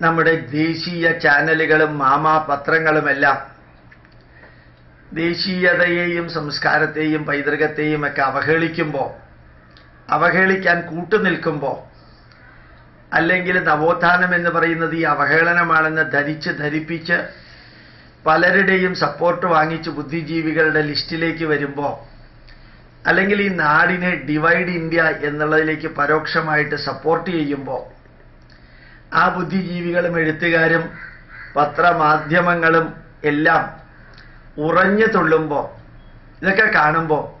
നമ്മുടെ ദേശീയ ചാനലുകളും മാമാപത്രങ്ങളുമെല്ലാം ദേശീയതയെയും സംസ്കാരത്തെയും പൈതൃകത്തെയും ഒക്കെ അവഹേളിക്കുമ്പോൾ അവഹേളിക്കാൻ കൂട്ടുനിൽക്കുമ്പോൾ അല്ലെങ്കിൽ നവോത്ഥാനം എന്ന് പറയുന്നത് ഈ അവഹേളനമാണെന്ന് ധരിച്ച് ധരിപ്പിച്ച് പലരുടെയും സപ്പോർട്ട് വാങ്ങിച്ച് ബുദ്ധിജീവികളുടെ ലിസ്റ്റിലേക്ക് വരുമ്പോൾ അല്ലെങ്കിൽ ഈ നാടിനെ ഡിവൈഡ് ഇന്ത്യ എന്നുള്ളതിലേക്ക് പരോക്ഷമായിട്ട് സപ്പോർട്ട് ചെയ്യുമ്പോൾ ആ ബുദ്ധിജീവികളും എഴുത്തുകാരും പത്രമാധ്യമങ്ങളും എല്ലാം ഉറഞ്ഞു തുള്ളുമ്പോൾ ഇതൊക്കെ കാണുമ്പോൾ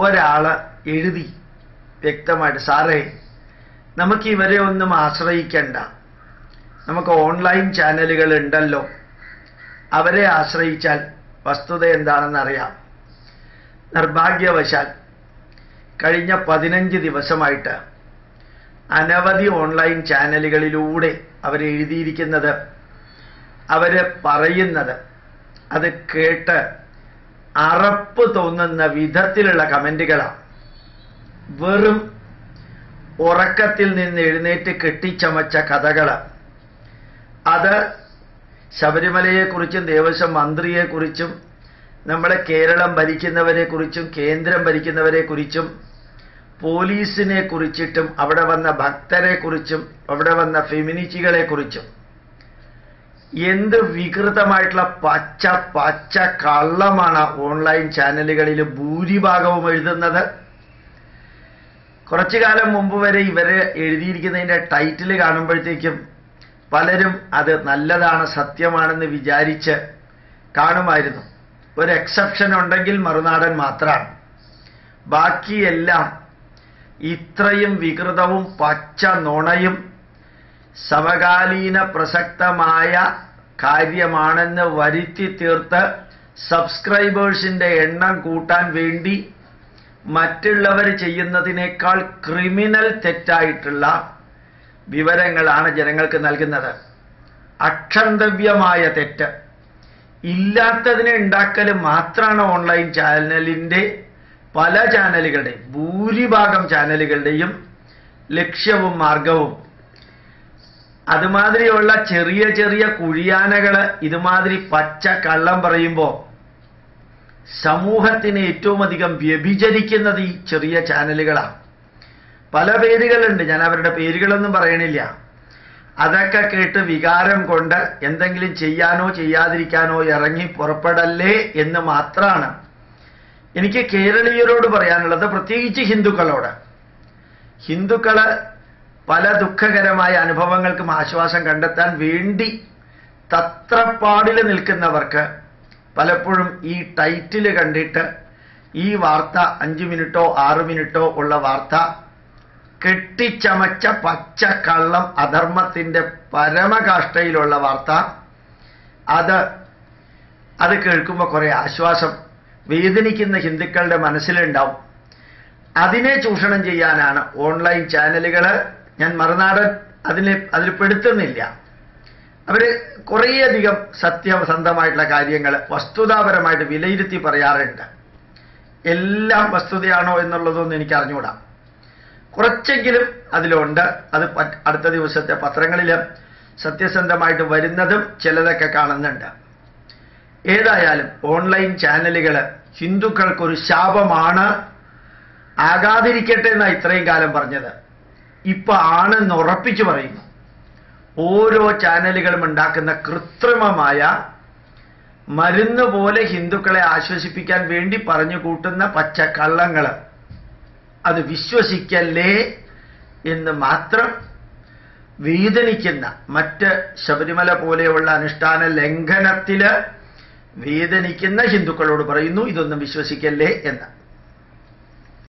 ഒരാൾ എഴുതി വ്യക്തമായിട്ട് സാറേ നമുക്ക് ഇവരെ ഒന്നും ആശ്രയിക്കണ്ട. നമുക്ക് ഓൺലൈൻ ചാനലുകൾ ഉണ്ടല്ലോ. അവരെ ആശ്രയിച്ചാൽ വസ്തുത എന്താണെന്നറിയാം. നിർഭാഗ്യവശാൽ കഴിഞ്ഞ പതിനഞ്ച് ദിവസമായിട്ട് അനവധി ഓൺലൈൻ ചാനലുകളിലൂടെ അവരെഴുതിയിരിക്കുന്നത് അവർ പറയുന്നത് അത് കേട്ട് അറപ്പ് തോന്നുന്ന വിധത്തിലുള്ള കമന്റുകളാണ്. വെറും ഉറക്കത്തിൽ നിന്ന് എഴുന്നേറ്റ് കെട്ടിച്ചമച്ച കഥകൾ അത് ശബരിമലയെക്കുറിച്ചും ദേവസ്വം മന്ത്രിയെക്കുറിച്ചും നമ്മുടെ കേരളം ഭരിക്കുന്നവരെക്കുറിച്ചും കേന്ദ്രം ഭരിക്കുന്നവരെ കുറിച്ചും പോലീസിനെ കുറിച്ചിട്ടും അവിടെ വന്ന ഭക്തരെ കുറിച്ചും അവിടെ വന്ന ഫെമിനിറ്റികളെ കുറിച്ചും. എന്ത് വികൃതമായിട്ടുള്ള പച്ച പച്ച കള്ളമാണ് ഓൺലൈൻ ചാനലുകളിൽ ഭൂരിഭാഗവും എഴുതുന്നത്. കുറച്ചു കാലം മുമ്പ് വരെ ഇവരെ എഴുതിയിരിക്കുന്നതിന്റെ ടൈറ്റിൽ കാണുമ്പോഴത്തേക്കും പലരും അത് നല്ലതാണ് സത്യമാണെന്ന് വിചാരിച്ച് കാണുമായിരുന്നു. ഒരു എക്സെപ്ഷൻ ഉണ്ടെങ്കിൽ മറുനാടൻ മാത്രമാണ്. ബാക്കിയെല്ലാം ഇത്രയും വികൃതവും പച്ച നുണയും സമകാലീന പ്രസക്തമായ കാര്യമാണെന്ന് വരുത്തി തീർത്ത് സബ്സ്ക്രൈബേഴ്സിന്റെ എണ്ണം കൂട്ടാൻ വേണ്ടി മറ്റുള്ളവർ ചെയ്യുന്നതിനേക്കാൾ ക്രിമിനൽ തെറ്റായിട്ടുള്ള വിവരങ്ങളാണ് ജനങ്ങൾക്ക് നൽകുന്നത്. അക്ഷന്തവ്യമായ തെറ്റ്. ഇല്ലാത്തതിനെ ഉണ്ടാക്കൽ മാത്രമാണ് ഓൺലൈൻ ചാനലിന്റെ പല ചാനലുകളുടെയും ഭൂരിഭാഗം ചാനലുകളുടെയും ലക്ഷ്യവും മാർഗവും അതുമാതിരിയുള്ള ചെറിയ ചെറിയ കുഴിയാനകൾ ഇതുമാതിരി പച്ച കള്ളം പറയുമ്പോൾ സമൂഹത്തിന് ഏറ്റവും അധികം വ്യഭിചരിക്കുന്നത് ഈ ചെറിയ ചാനലുകളാണ്. പല പേരുകളുണ്ട് ഞാൻ അവരുടെ പേരുകളൊന്നും പറയണില്ല. അതൊക്കെ കേട്ട് വികാരം കൊണ്ട് എന്തെങ്കിലും ചെയ്യാനോ ചെയ്യാതിരിക്കാനോ ഇറങ്ങി പുറപ്പെടല്ലേ എന്ന് മാത്രമാണ് എനിക്ക് കേരളീയരോട് പറയാനുള്ളത് പ്രത്യേകിച്ച് ഹിന്ദുക്കളോട്. ഹിന്ദുക്കൾ പല ദുഃഖകരമായ അനുഭവങ്ങൾക്കും ആശ്വാസം കണ്ടെത്താൻ വേണ്ടി തത്രപ്പാടിൽ നിൽക്കുന്നവർക്ക് പലപ്പോഴും ഈ ടൈറ്റിൽ കണ്ടിട്ട് ഈ വാർത്ത അഞ്ചു മിനിറ്റോ ആറു മിനിറ്റോ ഉള്ള വാർത്ത കെട്ടിച്ചമച്ച പച്ച കള്ളം അധർമ്മത്തിന്റെ പരമകാഷ്ഠയിലുള്ള വാർത്ത. അത് അത് കേൾക്കുമ്പോൾ കുറേ ആശ്വാസം വേദനിക്കുന്ന ഹിന്ദുക്കളുടെ മനസ്സിലുണ്ടാവും. അതിനെ ചൂഷണം ചെയ്യാനാണ് ഓൺലൈൻ ചാനലുകൾ ഞാൻ മറുനാടൻ അതിനെ അതിൽ പെടുത്തുന്നില്ല. അവർ കുറേയധികം സത്യസന്ധമായിട്ടുള്ള കാര്യങ്ങൾ വസ്തുതാപരമായിട്ട് വിലയിരുത്തി പറയാറുണ്ട്. എല്ലാം വസ്തുതയാണോ എന്നുള്ളതൊന്നും എനിക്ക് അറിഞ്ഞുകൂടാ. കുറച്ചെങ്കിലും അതിലുണ്ട്. അത് അടുത്ത ദിവസത്തെ പത്രങ്ങളിൽ സത്യസന്ധമായിട്ട് വരുന്നതും ചിലതൊക്കെ കാണുന്നുണ്ട്. ഏതായാലും ഓൺലൈൻ ചാനലുകൾ ഹിന്ദുക്കൾക്കൊരു ശാപമാണ് ആകാതിരിക്കട്ടെ എന്നാണ് ഇത്രയും കാലം പറഞ്ഞത്. ഇപ്പൊ ആണെന്ന് ഉറപ്പിച്ചു പറയുന്നു. ഓരോ ചാനലുകളും ഉണ്ടാക്കുന്ന കൃത്രിമമായ മരുന്ന് പോലെ ഹിന്ദുക്കളെ ആശ്വസിപ്പിക്കാൻ വേണ്ടി പറഞ്ഞു കൂട്ടുന്ന പച്ചക്കള്ളങ്ങൾ അത് വിശ്വസിക്കല്ലേ എന്ന് മാത്രം വേദനിക്കുന്ന മറ്റ് ശബരിമല പോലെയുള്ള അനുഷ്ഠാന ലംഘനത്തിൽ വേദനിക്കുന്ന ഹിന്ദുക്കളോട് പറയുന്നു ഇതൊന്നും വിശ്വസിക്കല്ലേ എന്ന്.